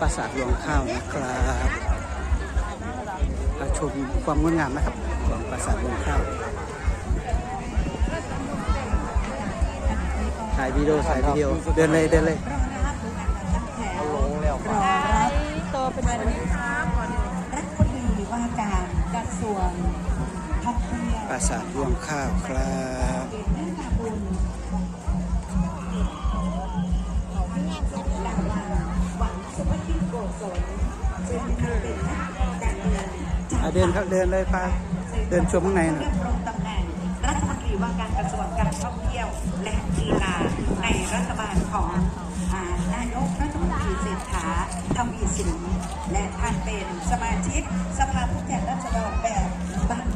ปราสาทรวงข้าวนะครับชมความงดงามนะครับของปราสาทรวงข้าวถ่ายวิดีโอถ่ายวิดีโอเดินเลยเดินเลยลงแล้วครับตัวเป็นวันนี้ครับรัฐมนตรีว่าการกระทรวงท่องเที่ยวปราสาทรวงข้าวครับ เดินเดินครับเดินเลยไปเดินชมข้างในหน่อยรงตำแหน่งรัฐมนตรีว่าการกระทรวงการท่องเที่ยวและกีฬาในรัฐบาลของนายกรัฐมนตรีเศรษฐาทวีสินและท่านเป็นสมาชิกสภาผู้แทนราษฎรแบบบัญชีร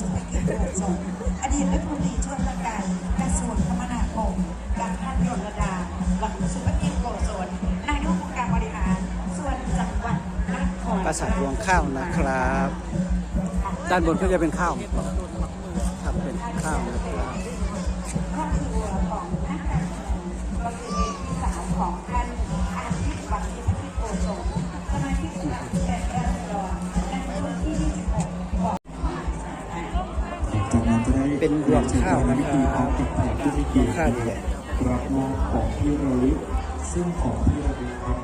สุภกิจโกศลอดีตรัฐมนตรีช่วยราการกระทรวงคมนาคมกับท่านยนรดาวันสุภกิจโกศลนายกองค์การบริหาร ส่วนจังหวัดนครปราสาทรวงข้าวนะครับ ด้านบนก็จะเป็นข้าวครับเป็นข้าวนะครับครอบครัวของท่านก็คือพี่สาวของท่านอาทิตย์วันที่พิโกศลสมาชิกสภา จากนั้นจะได้เป็นรวงข้าวนะวิคธีรัการบติดแผนที่มีเกียรติข้าวดีเลยรับมอบของที่ระลึกซึ่งของที่ระลึกครับ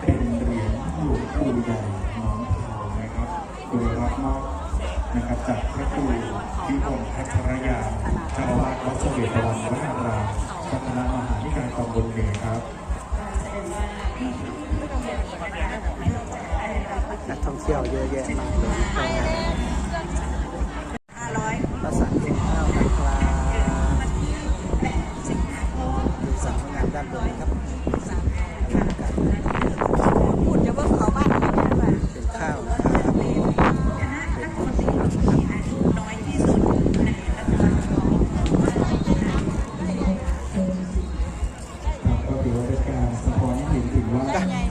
เป็นเหรียญหลวงปู่ใหญ่น้องเทานะครับโดยรับมอบนะครับจากพระครูวิบลพัชรยานเจ้าอาวาสวัดเสวตวันวนารามพัฒนามหาวิการตำบลเหนือครับนักท่องเที่ยวเยอะแยะมากเลย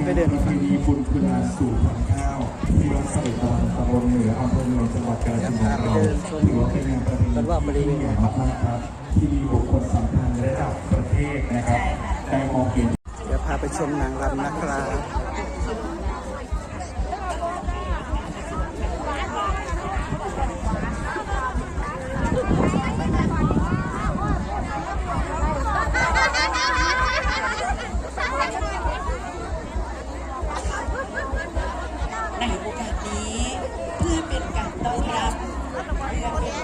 ไปเดินประเพณีบุญคุณาสู่พันข้าวที่วัดสด็จตอนตำบลเหนืออำเภอเมืองจังหวัดกาฬสินธุ์เราถือว่าเป็นงานประเพณีที่ใหญ่มากครับ ที่มีบุคคลสำคัญระดับประเทศนะครับได้มองเห็นเดี๋ยวพาไปชมนางรำนะครับ Dapat